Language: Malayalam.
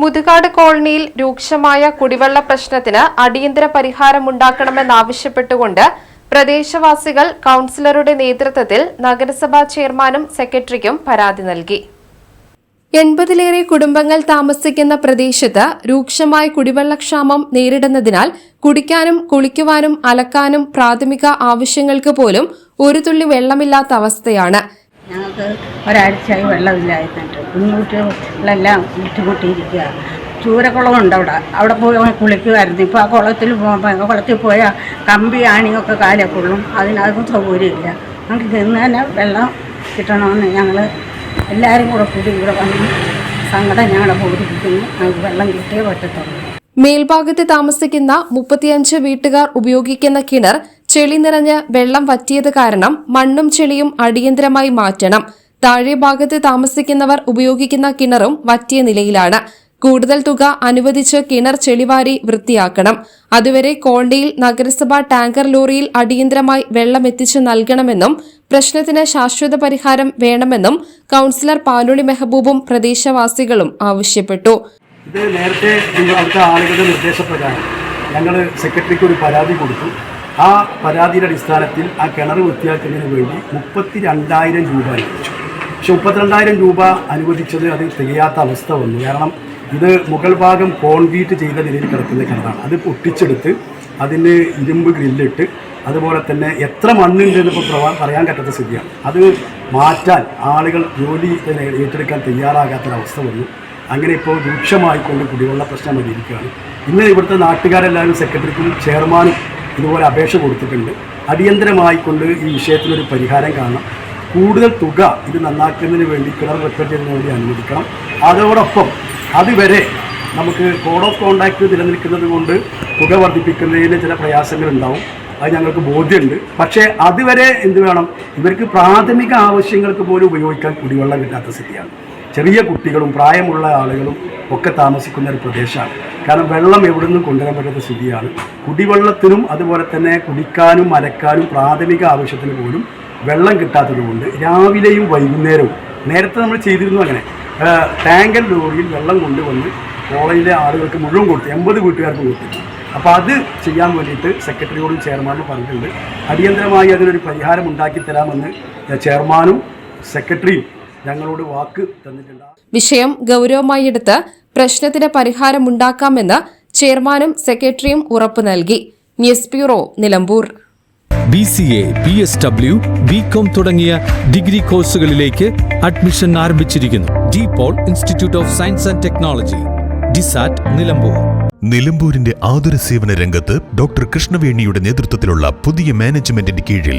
മുതുകാട് കോളനിയിൽ രൂക്ഷമായ കുടിവെള്ള പ്രശ്നത്തിന് അടിയന്തര പരിഹാരമുണ്ടാക്കണമെന്നാവശ്യപ്പെട്ടുകൊണ്ട് പ്രദേശവാസികൾ കൌൺസിലറുടെ നേതൃത്വത്തിൽ നഗരസഭാ ചെയർമാനും സെക്രട്ടറിക്കും പരാതി നൽകി. എൺപതിലേറെ കുടുംബങ്ങൾ താമസിക്കുന്ന പ്രദേശത്ത് രൂക്ഷമായ കുടിവെള്ളക്ഷാമം നേരിടുന്നതിനാൽ കുടിക്കാനും കുളിക്കുവാനും അലക്കാനും പ്രാഥമിക ആവശ്യങ്ങൾക്ക് പോലും ഒരു തുള്ളി വെള്ളമില്ലാത്ത അവസ്ഥയാണ്. ഞങ്ങൾക്ക് ഒരാഴ്ചയായി വെള്ളമില്ലായിരുന്നിട്ട്. കുഞ്ഞുകുട്ടികളെല്ലാം ബുദ്ധിമുട്ടിയിരിക്കുക ചൂരക്കുളമുണ്ട് അവിടെ. അവിടെ പോയി കുളിക്കുമായിരുന്നു ഇപ്പോൾ ആ കുളത്തിൽ കുളത്തിൽ പോയാൽ കമ്പി ആണിയൊക്കെ കാലെ കൊള്ളും. അതിനകത്തും സൗകര്യമില്ല. ഞങ്ങൾക്ക് ഇന്ന് തന്നെ വെള്ളം കിട്ടണമെന്ന് ഞങ്ങൾ എല്ലാവരും കൂടെ കൂടി ഇവിടെ വന്ന് സങ്കടം ഞങ്ങളെ ബോധിപ്പിക്കുന്നു. ഞങ്ങൾക്ക് വെള്ളം കിട്ടിയേ പറ്റത്തുള്ളൂ. മേൽഭാഗത്ത് താമസിക്കുന്ന മുപ്പത്തിയഞ്ച് വീട്ടുകാർ ഉപയോഗിക്കുന്ന കിണർ ചെളി നിറഞ്ഞ് വെള്ളം വറ്റിയത് കാരണം മണ്ണും ചെളിയും അടിയന്തരമായി മാറ്റണം. താഴെ ഭാഗത്ത് താമസിക്കുന്നവർ ഉപയോഗിക്കുന്ന കിണറും വറ്റിയ നിലയിലാണ്. കൂടുതൽ തുക അനുവദിച്ച് കിണർ ചെളിവാരി വൃത്തിയാക്കണം. അതുവരെ കോണ്ടിയിൽ നഗരസഭാ ടാങ്കർ ലോറിയിൽ അടിയന്തരമായി വെള്ളം എത്തിച്ചു നൽകണമെന്നും പ്രശ്നത്തിന് ശാശ്വത പരിഹാരം വേണമെന്നും കൌൺസിലർ പാലോളി മെഹബൂബും പ്രദേശവാസികളും ആവശ്യപ്പെട്ടു. ഇത് നേരത്തെ ആളുകളുടെ നിർദ്ദേശപ്രകാരം ഞങ്ങൾ സെക്രട്ടറിക്ക് ഒരു പരാതി കൊടുത്തു. ആ പരാതിയുടെ അടിസ്ഥാനത്തിൽ ആ കിണർ വൃത്തിയാക്കുന്നതിന് വേണ്ടി മുപ്പത്തി രണ്ടായിരം രൂപ അനുവദിച്ചു. പക്ഷെ മുപ്പത്തിരണ്ടായിരം രൂപ അനുവദിച്ചത് അത് തികയാത്ത അവസ്ഥ വന്നു. കാരണം ഇത് മുകൾ ഭാഗം കോൺക്രീറ്റ് ചെയ്ത നിലയിൽ കിടക്കുന്ന കിണറാണ്. അത് പൊട്ടിച്ചെടുത്ത് അതിന് ഇരുമ്പ് ഗ്രില്ലിട്ട് അതുപോലെ തന്നെ എത്ര മണ്ണുണ്ട് ഇപ്പോൾ പ്രവാ പറയാൻ പറ്റാത്ത സ്ഥിതിയാണ്. അത് മാറ്റാൻ ആളുകൾ ജോലി ഏറ്റെടുക്കാൻ തയ്യാറാകാത്തൊരവസ്ഥ വന്നു. അങ്ങനെ ഇപ്പോൾ രൂക്ഷമായിക്കൊണ്ട് കുടിവെള്ള പ്രശ്നം വന്നിരിക്കുകയാണ്. ഇന്ന് ഇവിടുത്തെ നാട്ടുകാരെല്ലാവരും സെക്രട്ടറിക്കും ചെയർമാനും ഇതുപോലെ അപേക്ഷ കൊടുത്തിട്ടുണ്ട്. അടിയന്തരമായിക്കൊണ്ട് ഈ വിഷയത്തിനൊരു പരിഹാരം കാണണം. കൂടുതൽ തുക ഇത് നന്നാക്കുന്നതിന് വേണ്ടി കിണർ റിപ്പയർ ചെയ്യുന്നതിന് വേണ്ടി അനുവദിക്കണം. അതോടൊപ്പം അതുവരെ നമുക്ക് കോഡ് ഓഫ് കോണ്ടാക്ട് നിലനിൽക്കുന്നത് കൊണ്ട് തുക വർദ്ധിപ്പിക്കുന്നതിന് ചില പ്രയാസങ്ങൾ ഉണ്ടാവും അത് ഞങ്ങൾക്ക് ബോധ്യമുണ്ട്. പക്ഷേ അതുവരെ എന്ത് വേണം? ഇവർക്ക് പ്രാഥമിക ആവശ്യങ്ങൾക്ക് പോലും ഉപയോഗിക്കാൻ കുടിവെള്ളം കിട്ടാത്ത സ്ഥിതിയാണ്. ചെറിയ കുട്ടികളും പ്രായമുള്ള ആളുകളും ഒക്കെ താമസിക്കുന്ന ഒരു പ്രദേശമാണ്. കാരണം വെള്ളം എവിടെ നിന്നും കൊണ്ടുവരാൻ പറ്റാത്ത സ്ഥിതിയാണ്. കുടിവെള്ളത്തിനും അതുപോലെ തന്നെ കുടിക്കാനും അലക്കാനും പ്രാഥമിക ആവശ്യത്തിന് പോലും വെള്ളം കിട്ടാത്തതുകൊണ്ട് രാവിലെയും വൈകുന്നേരവും നേരത്തെ നമ്മൾ ചെയ്തിരുന്നു അങ്ങനെ. ടാങ്കൽ ലോറിയിൽ വെള്ളം കൊണ്ടുവന്ന് കോളേജിലെ ആളുകൾക്ക് മുഴുവൻ കൊടുത്തു. എൺപത് വീട്ടുകാർക്ക് കൊടുത്തു. അപ്പോൾ അത് ചെയ്യാൻ വേണ്ടിയിട്ട് സെക്രട്ടറിയോടും ചെയർമാനും പറഞ്ഞിട്ടുണ്ട്. അടിയന്തരമായി അതിനൊരു പരിഹാരം ഉണ്ടാക്കി തരാമെന്ന് ചെയർമാനും സെക്രട്ടറിയും ഞങ്ങളോട് വാക്ക് തന്നിട്ടുണ്ട്. വിഷയം ഗൌരവമായി എടുത്ത് പ്രശ്നത്തിന് പരിഹാരമുണ്ടാക്കാമെന്ന് ചെയർമാനും സെക്രട്ടറിയും ഉറപ്പു നൽകി. News bureau Nilambur. B C A B S W B com തുടങ്ങിയ ഡിഗ്രി കോഴ്സുകളിലേക്ക് അഡ്മിഷൻ ആരംഭിച്ചിരിക്കുന്നു. De Paul institute of science and technology ഡിസാറ്റ് Nilambur. നിലമ്പൂരിന്റെ ആതുര സേവന രംഗത്ത് ഡോക്ടർ കൃഷ്ണവേണിയുടെ നേതൃത്വത്തിലുള്ള പുതിയ മാനേജ്മെന്റിന്റെ കീഴിൽ